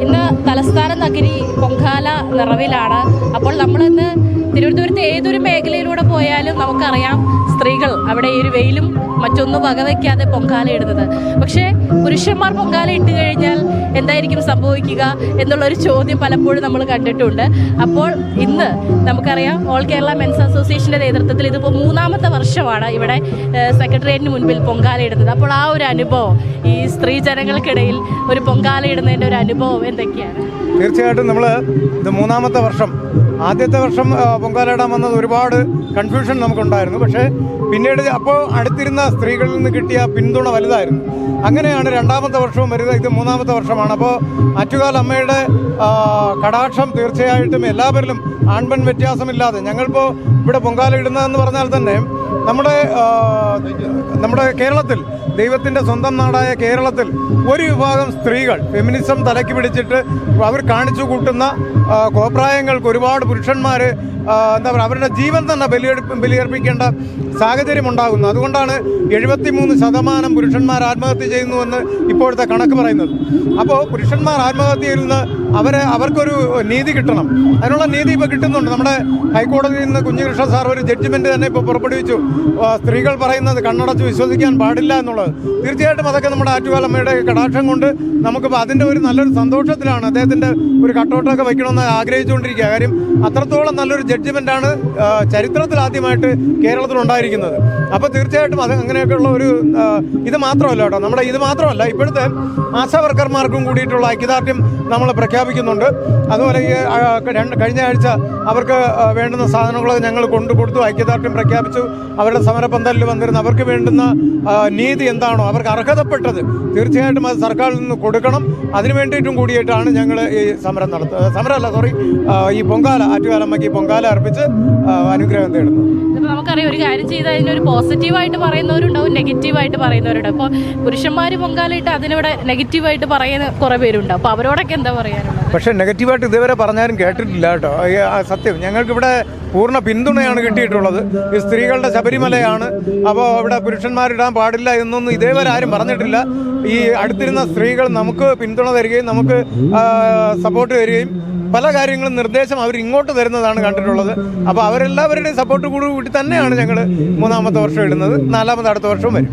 ഇന്ന് തലസ്ഥാന നഗരി പൊങ്കാല നിറവിലാണ്. അപ്പോൾ നമ്മളിന്ന് തിരുവനന്തപുരത്ത് ഏതൊരു മേഖലയിലൂടെ പോയാലും നമുക്കറിയാം അവിടെ ഈ ഒരു വെയിലും മറ്റൊന്നും വകവയ്ക്കാതെ പൊങ്കാല ഇടുന്നത്. പക്ഷേ പുരുഷന്മാർ പൊങ്കാല ഇട്ട് കഴിഞ്ഞാൽ എന്തായിരിക്കും സംഭവിക്കുക എന്നുള്ളൊരു ചോദ്യം പലപ്പോഴും നമ്മൾ കണ്ടിട്ടുണ്ട്. അപ്പോൾ ഇന്ന് നമുക്കറിയാം ഓൾ കേരള മെൻസ് അസോസിയേഷന്റെ നേതൃത്വത്തിൽ ഇതിപ്പോൾ മൂന്നാമത്തെ വർഷമാണ് ഇവിടെ സെക്രട്ടേറിയറ്റിന് മുൻപിൽ പൊങ്കാല ഇടുന്നത്. അപ്പോൾ ആ ഒരു അനുഭവം ഈ സ്ത്രീ ജനങ്ങൾക്കിടയിൽ ഒരു പൊങ്കാല ഇടുന്നതിന്റെ ഒരു അനുഭവം എന്തൊക്കെയാണ്? തീർച്ചയായിട്ടും നമ്മൾ ഇത് മൂന്നാമത്തെ വർഷം. ആദ്യത്തെ വർഷം പൊങ്കാല ഇടാൻ വന്നത് ഒരുപാട് കൺഫ്യൂഷൻ നമുക്കുണ്ടായിരുന്നു. പക്ഷേ പിന്നീട് അപ്പോൾ അടുത്തിരുന്ന സ്ത്രീകളിൽ നിന്ന് കിട്ടിയ പിന്തുണ വലുതായിരുന്നു. അങ്ങനെയാണ് രണ്ടാമത്തെ വർഷവും വരുന്നത് ഇത് മൂന്നാമത്തെ വർഷമാണ്. അപ്പോൾ ആറ്റുകാൽ അമ്മയുടെ കടാക്ഷം തീർച്ചയായിട്ടും എല്ലാവരിലും ആൺപെൺ വ്യത്യാസമില്ലാതെ. ഞങ്ങളിപ്പോൾ ഇവിടെ പൊങ്കാല ഇടുന്നതെന്ന് പറഞ്ഞാൽ തന്നെ നമ്മുടെ നമ്മുടെ കേരളത്തിൽ ദൈവത്തിന്റെ സ്വന്തം നാടായ കേരളത്തിൽ ഒരു വിഭാഗം സ്ത്രീകൾ ഫെമിനിസം തലയ്ക്ക് പിടിച്ചിട്ട് അവർ കാണിച്ചു കൂട്ടുന്ന കോപ്രായങ്ങൾക്ക് ഒരുപാട് പുരുഷന്മാർ എന്താ പറയുക അവരുടെ ജീവൻ തന്നെ ബലിയെടുപ്പ് ബലിയർപ്പിക്കേണ്ട സാഹചര്യം ഉണ്ടാകുന്നു. അതുകൊണ്ടാണ് എഴുപത്തിമൂന്ന് ശതമാനം പുരുഷന്മാർ ആത്മഹത്യ ചെയ്യുന്നുവെന്ന് ഇപ്പോഴത്തെ കണക്ക് പറയുന്നത്. അപ്പോൾ പുരുഷന്മാർ ആത്മഹത്യയിൽ നിന്ന് അവരെ അവർക്കൊരു നീതി കിട്ടണം. അതിനുള്ള നീതി ഇപ്പോൾ കിട്ടുന്നുണ്ട്. നമ്മുടെ ഹൈക്കോടതിയിൽ നിന്ന് കുഞ്ഞികൃഷ്ണ സാർ ഒരു ജഡ്ജ്മെന്റ് തന്നെ ഇപ്പോൾ പുറപ്പെടുവിച്ചു. സ്ത്രീകൾ പറയുന്നത് കണ്ണടച്ച് വിശ്വസിക്കാൻ പാടില്ല എന്നുള്ളത്. തീർച്ചയായിട്ടും അതൊക്കെ നമ്മുടെ ആറ്റുകാലമ്മയുടെ കടാക്ഷം കൊണ്ട് നമുക്കിപ്പോൾ അതിന്റെ ഒരു നല്ലൊരു സന്തോഷത്തിലാണ് അദ്ദേഹത്തിന്റെ ഒരു കട്ടൗട്ടൊക്കെ വയ്ക്കണമെന്ന് ആഗ്രഹിച്ചുകൊണ്ടിരിക്കുക കാര്യം അത്രത്തോളം നല്ലൊരു ജഡ്ജ്മെന്റാണ് ചരിത്രത്തിൽ ആദ്യമായിട്ട് കേരളത്തിൽ ഉണ്ടായിരിക്കുന്നത്. അപ്പോൾ തീർച്ചയായിട്ടും അത് അങ്ങനെയൊക്കെയുള്ള ഒരു ഇത് മാത്രമല്ല കേട്ടോ. നമ്മുടെ ഇത് മാത്രമല്ല ഇപ്പോഴത്തെ ആശാ വർക്കർമാർക്കും കൂടിയിട്ടുള്ള ഐക്യദാർഢ്യം നമ്മൾ പ്രഖ്യാപിക്കുന്നുണ്ട്. അതുപോലെ ഈ കഴിഞ്ഞ ആഴ്ച അവർക്ക് വേണ്ടുന്ന സാധനങ്ങൾ ഞങ്ങൾ കൊണ്ടു കൊടുത്തു. ഐക്യദാർഢ്യം പ്രഖ്യാപിച്ചു. അവരുടെ സമരപന്തലിൽ വന്നിരുന്ന അവർക്ക് വേണ്ടുന്ന നീതി എന്താണോ അവർക്ക് അർഹതപ്പെട്ടത് തീർച്ചയായിട്ടും അത് സർക്കാരിൽ നിന്ന് കൊടുക്കണം. അതിനു വേണ്ടിയിട്ടും കൂടിയിട്ടാണ് ഞങ്ങൾ ഈ സമരം നടത്തുന്നത്. സമരമല്ല സോറി ഈ പൊങ്കാല ആറ്റുകാലമ്മയ്ക്ക് ഈ പൊങ്കാല അർപ്പിച്ച് അനുഗ്രഹം തേടുന്നത്. നമുക്കറിയാം ഒരു കാര്യം ചെയ്ത് അതിനൊരു പോസിറ്റീവായിട്ട് പറയുന്നവരുണ്ടാവും നെഗറ്റീവായിട്ട് പറയുന്നവരുണ്ടാവും. അപ്പോൾ പുരുഷന്മാർ പൊങ്കാലയിട്ട് അതിനിവിടെ നെഗറ്റീവായിട്ട് പറയുന്ന കുറേ പേരുണ്ട്. അപ്പോൾ അവരോടൊക്കെ എന്താ പറയാനുള്ളത്? പക്ഷേ നെഗറ്റീവായിട്ട് ഇതുവരെ പറഞ്ഞാലും കേട്ടിട്ടില്ല കേട്ടോ. സത്യം. ഞങ്ങൾക്കിവിടെ പൂർണ പിന്തുണയാണ് കിട്ടിയിട്ടുള്ളത്. ഈ സ്ത്രീകളുടെ ശബരിമലയാണ്. അപ്പോൾ ഇവിടെ പുരുഷന്മാരിടാൻ പാടില്ല എന്നൊന്നും ഇതേവരെ ആരും പറഞ്ഞിട്ടില്ല. ഈ അടുത്തിരുന്ന സ്ത്രീകൾ നമുക്ക് പിന്തുണ തരികയും നമുക്ക് സപ്പോർട്ട് തരികയും പല കാര്യങ്ങളും നിർദ്ദേശം അവർ ഇങ്ങോട്ട് തരുന്നതാണ് കണ്ടിട്ടുള്ളത്. അപ്പോൾ അവരെല്ലാവരുടെയും സപ്പോർട്ട് കൂടി തന്നെയാണ് ഞങ്ങൾ മൂന്നാമത്തെ വർഷം ഇടുന്നത്. നാലാമത്തെ അടുത്ത വർഷവും വരും.